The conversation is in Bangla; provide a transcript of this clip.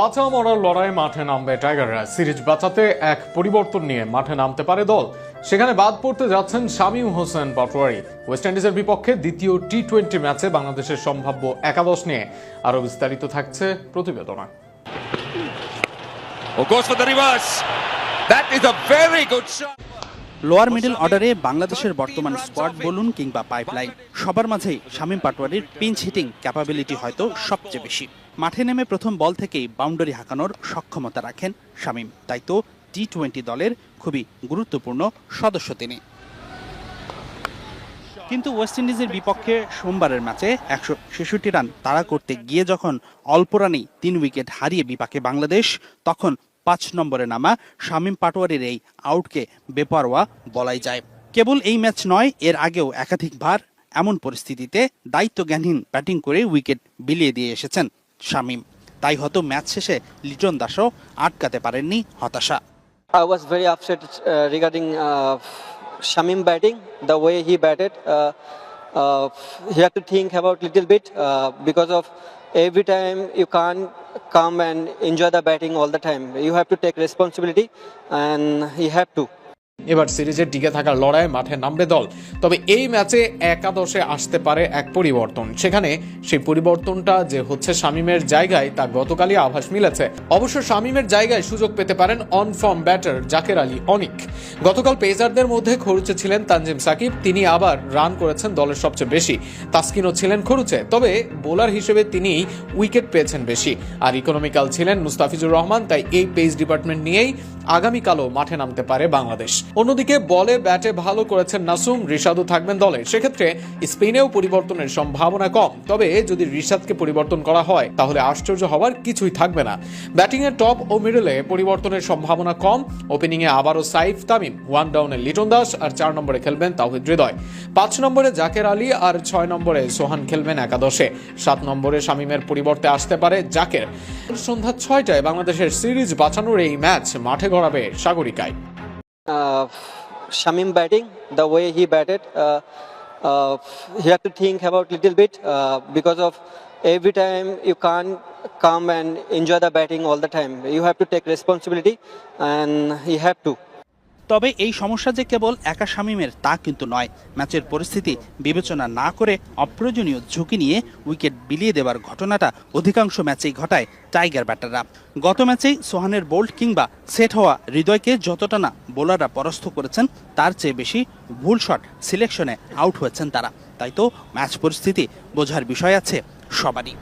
বাঁচা মরার লড়াই মাঠে নামবে টাইগাররা। সিরিজ বাঁচাতে এক পরিবর্তন নিয়ে মাঠে নামতে পারে দল। সেখানে বাদ পড়তে যাচ্ছেন শামীম হোসেন পাটোয়ারি। ওয়েস্ট ইন্ডিজের বিপক্ষে দ্বিতীয় টি টোয়েন্টি ম্যাচে বাংলাদেশের সম্ভাব্য একাদশ নিয়ে আরও বিস্তারিত থাকছে প্রতিবেদনা. লোয়ার মিডল অর্ডারে বাংলাদেশের বর্তমান স্কোয়াড বলুন কিংবা পাইপলাইন সবার মাঝেই শামীম পাটোয়ারির পিঞ্চ হিটিং ক্যাপাবিলিটি হয়তো সবচেয়ে বেশি। মাঠে নেমে প্রথম বল থেকেই বাউন্ডারি হাঁকানোর সক্ষমতা রাখেন শামীম। তাই তো টি টোয়েন্টি দলের খুবই গুরুত্বপূর্ণ সদস্য তিনি। কিন্তু ওয়েস্ট ইন্ডিজের বিপক্ষে সোমবারের ম্যাচে একশো ছেষট্টি রান তাড়া করতে গিয়ে যখন অল্প রানেই তিন উইকেট হারিয়ে বিপাকে বাংলাদেশ, তখন পাঁচ নম্বরে নামা শামীম পাটোয়ারির এই আউটকে বেপরোয়া বলাই যায়। কেবল এই ম্যাচ নয়, এর আগেও একাধিকবার এমন পরিস্থিতিতে দায়িত্বজ্ঞানহীন ব্যাটিং করে উইকেট বিলিয়ে দিয়ে এসেছেন শামীম তাই হয়তো ম্যাচ শেষে লিটন দাসও আটকাতে পারেননি হতাশা। I was very upset regarding Shamim batting the way he batted he had to think about little bit because of every time you can come and enjoy the batting all the time you have to take responsibility and you have to এবার সিরিজের টিকে থাকার লড়াই মাঠে নামবে দল। তবে এই ম্যাচে একাদশে আসতে পারে এক পরিবর্তন। সেখানে সেই পরিবর্তনটা যে হচ্ছে শামিমের জায়গায়, তা গতকালই আভাস মিলেছে। অবশ্য শামিমের জায়গায় সুযোগ পেতে পারেন on form batter Jaker Ali Anik. গতকাল পেসারদের মধ্যে খরুচে ছিলেন তানজিম সাকিব। তিনি আবার রান করেছেন দলের সবচেয়ে বেশি। তাসকিনও ছিলেন খরুচে। তবে বোলার হিসেবে তিনি উইকেট পেয়েছেন বেশি। আর ইকোনমিক্যাল ছিলেন মুস্তাফিজুর রহমান, তাই এই পেস ডিপার্টমেন্ট নিয়েই আগামীকালও মাঠে নামতে পারে বাংলাদেশ। অন্যদিকে বলে ব্যাটে ভালো করেছেন নাসুম, রিশাদও থাকবেন দলে। সেক্ষেত্রে স্পেনেও পরিবর্তনের সম্ভাবনা কম। তবে যদি রিশাদকে পরিবর্তন করা হয়, তাহলে আশ্চর্য হওয়ার কিছুই থাকবে না। ব্যাটিং এর টপ ও মিডলে পরিবর্তনের সম্ভাবনা কম। ওপেনিং এ আবারও সাইফ তামিম, ওয়ান ডাউনে লিটন দাস আর চার নম্বরে খেলবেন তাহিদ হৃদয়। পাঁচ নম্বরে জাকের আলী আর ছয় নম্বরে সোহান খেলবেন একাদশে। সাত নম্বরে শামিমের পরিবর্তে আসতে পারে জাকের। সন্ধ্যা ছয়টায় বাংলাদেশের সিরিজ বাঁচানোর এই ম্যাচ মাঠে গড়াবে সাগরিকায়। Uh, Shamim batting, the way he batted, uh, uh, he had to think about little bit uh, because of every time you can't come and enjoy the batting all the time. You have to take responsibility, and he had to. তবে এই সমস্যা যে কেবল একা শামিমের তা কিন্তু নয়। ম্যাচের পরিস্থিতি বিবেচনা না করে অপ্রয়োজনীয় ঝুঁকি নিয়ে উইকেট বিলিয়ে দেওয়ার ঘটনাটা অধিকাংশ ম্যাচেই ঘটায় টাইগার ব্যাটাররা। গত ম্যাচেই সোহানের বোল্ট কিংবা সেট হওয়া হৃদয়কে যতটা না বোলাররা পরাস্ত করেছেন, তার চেয়ে বেশি ভুল শট সিলেকশনে আউট হয়েছেন তারা। তাই তো ম্যাচ পরিস্থিতি বোঝার বিষয় আছে সবারই।